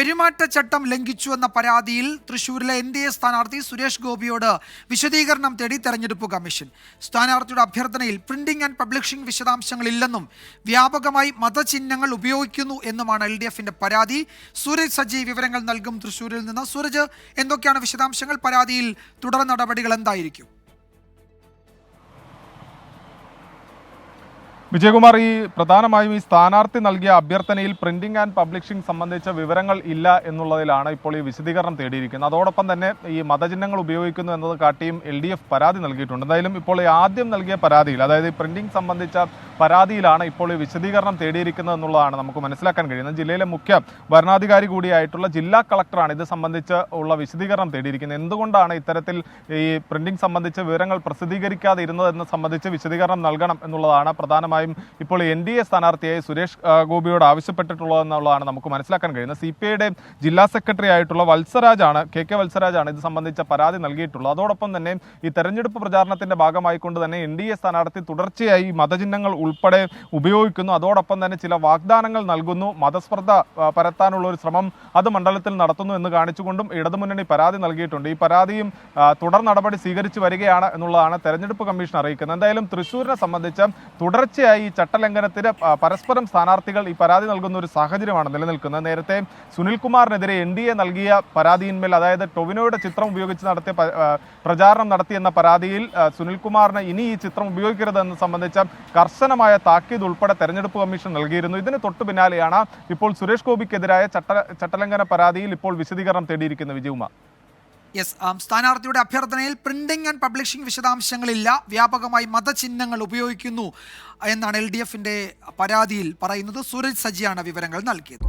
പെരുമാറ്റച്ചട്ടം ലംഘിച്ചുവെന്ന പരാതിയിൽ തൃശൂരിലെ എൻ ഡി എ സ്ഥാനാർത്ഥി സുരേഷ് ഗോപിയോട് വിശദീകരണം തേടി തെരഞ്ഞെടുപ്പ് കമ്മീഷൻ. സ്ഥാനാർത്ഥിയുടെ അഭ്യർത്ഥനയിൽ പ്രിന്റിംഗ് ആൻഡ് പബ്ലിഷിംഗ് വിശദാംശങ്ങളില്ലെന്നും വ്യാപകമായി മതചിഹ്നങ്ങൾ ഉപയോഗിക്കുന്നു എന്നുമാണ് എൽ ഡി എഫിന്റെ പരാതി. സൂരജ് സജി വിവരങ്ങൾ നൽകും തൃശൂരിൽ നിന്ന്. സൂരജ് എന്തൊക്കെയാണ് വിശദാംശങ്ങൾ? പരാതിയിൽ തുടർ നടപടികൾ എന്തായിരിക്കും? വിജയകുമാർ ഈ പ്രധാനമായും ഈ സ്ഥാനാർത്ഥി നൽകിയ അഭ്യർത്ഥനയിൽ പ്രിന്റിംഗ് ആൻഡ് പബ്ലിഷിംഗ് സംബന്ധിച്ച വിവരങ്ങൾ ഇല്ല എന്നുള്ളതിലാണ് ഇപ്പോൾ ഈ വിശദീകരണം തേടിയിരിക്കുന്നത്. അതോടൊപ്പം തന്നെ ഈ മതചിഹ്നങ്ങൾ ഉപയോഗിക്കുന്നു എന്നത് കാട്ടിയും എൽ പരാതി നൽകിയിട്ടുണ്ട്. എന്തായാലും ഇപ്പോൾ ആദ്യം നൽകിയ പരാതിയിൽ അതായത് ഈ പ്രിന്റിംഗ് സംബന്ധിച്ച പരാതിയിലാണ് ഇപ്പോൾ ഈ വിശദീകരണം തേടിയിരിക്കുന്നത് എന്നുള്ളതാണ് നമുക്ക് മനസ്സിലാക്കാൻ കഴിയുന്നത്. ജില്ലയിലെ മുഖ്യ ഭരണാധികാരി കൂടിയായിട്ടുള്ള ജില്ലാ കളക്ടറാണ് ഇത് സംബന്ധിച്ച് ഉള്ള വിശദീകരണം തേടിയിരിക്കുന്നത്. എന്തുകൊണ്ടാണ് ഇത്തരത്തിൽ ഈ പ്രിന്റിംഗ് സംബന്ധിച്ച് വിവരങ്ങൾ പ്രസിദ്ധീകരിക്കാതെ ഇരുന്നതെന്ന് സംബന്ധിച്ച് വിശദീകരണം നൽകണം എന്നുള്ളതാണ് പ്രധാനമായും ഇപ്പോൾ എൻ ഡി എ സ്ഥാനാർത്ഥിയായി സുരേഷ് ഗോപിയോട് ആവശ്യപ്പെട്ടിട്ടുള്ളതെന്നുള്ളതാണ് നമുക്ക് മനസ്സിലാക്കാൻ കഴിയുന്നത്. സി പി ഐയുടെ ജില്ലാ സെക്രട്ടറി ആയിട്ടുള്ള വത്സരാജാണ് കെ കെ വത്സരാജാണ് ഇത് സംബന്ധിച്ച പരാതി നൽകിയിട്ടുള്ളത്. അതോടൊപ്പം തന്നെ ഈ തെരഞ്ഞെടുപ്പ് പ്രചാരണത്തിന്റെ ഭാഗമായിക്കൊണ്ട് തന്നെ എൻ ഡി എ സ്ഥാനാർത്ഥി തുടർച്ചയായി മതചിഹ്നങ്ങൾ ഉൾപ്പെടെ ഉപയോഗിക്കുന്നു. അതോടൊപ്പം തന്നെ ചില വാഗ്ദാനങ്ങൾ നൽകുന്നു. മതസ്പർദ്ധ പരത്താനുള്ള ഒരു ശ്രമം അത് മണ്ഡലത്തിൽ നടത്തുന്നു എന്ന് കാണിച്ചുകൊണ്ടും ഇടതുമുന്നണി പരാതി നൽകിയിട്ടുണ്ട്. ഈ പരാതിയും തുടർ നടപടി സ്വീകരിച്ചു വരികയാണ് എന്നുള്ളതാണ് തെരഞ്ഞെടുപ്പ് കമ്മീഷൻ അറിയിക്കുന്നത്. എന്തായാലും തൃശ്ശൂരിനെ സംബന്ധിച്ച് തുടർച്ചയായി ഈ ചട്ടലംഘനത്തിന് പരസ്പരം സ്ഥാനാർത്ഥികൾ ഈ പരാതി നൽകുന്ന ഒരു സാഹചര്യമാണ് നിലനിൽക്കുന്നത്. നേരത്തെ സുനിൽകുമാറിനെതിരെ എൻ ഡി എ നൽകിയ പരാതിയിന്മേൽ അതായത് ടൊവിനോയുടെ ചിത്രം ഉപയോഗിച്ച് നടത്തിയ പ്രചാരണം നടത്തി പ്രചാരണം നടത്തിയെന്ന പരാതിയിൽ സുനിൽകുമാറിനെ സുനിൽകുമാറിന് ഇനി ഈ ചിത്രം ഉപയോഗിക്കരുതെന്ന് സംബന്ധിച്ച കർശനമായ താക്കീത് ഉൾപ്പെടെ തെരഞ്ഞെടുപ്പ് കമ്മീഷൻ നൽകിയിരുന്നു. ഇതിന് തൊട്ടു പിന്നാലെയാണ് ഇപ്പോൾ സുരേഷ് ഗോപിക്കെതിരായ ചട്ട ചട്ടലംഘന പരാതിയിൽ ഇപ്പോൾ വിശദീകരണം തേടിയിരിക്കുന്നത് വിജയകുമാർ യെസ് സ്ഥാനാർത്ഥിയുടെ അഭ്യർത്ഥനയിൽ പ്രിന്റിംഗ് ആൻഡ് പബ്ലിഷിംഗ് വിശദാംശങ്ങളില്ല. വ്യാപകമായി മതചിഹ്നങ്ങൾ ഉപയോഗിക്കുന്നു എന്നാണ് എൽ ഡി പരാതിയിൽ പറയുന്നത്. സൂരജ് സജിയാണ് വിവരങ്ങൾ നൽകിയത്.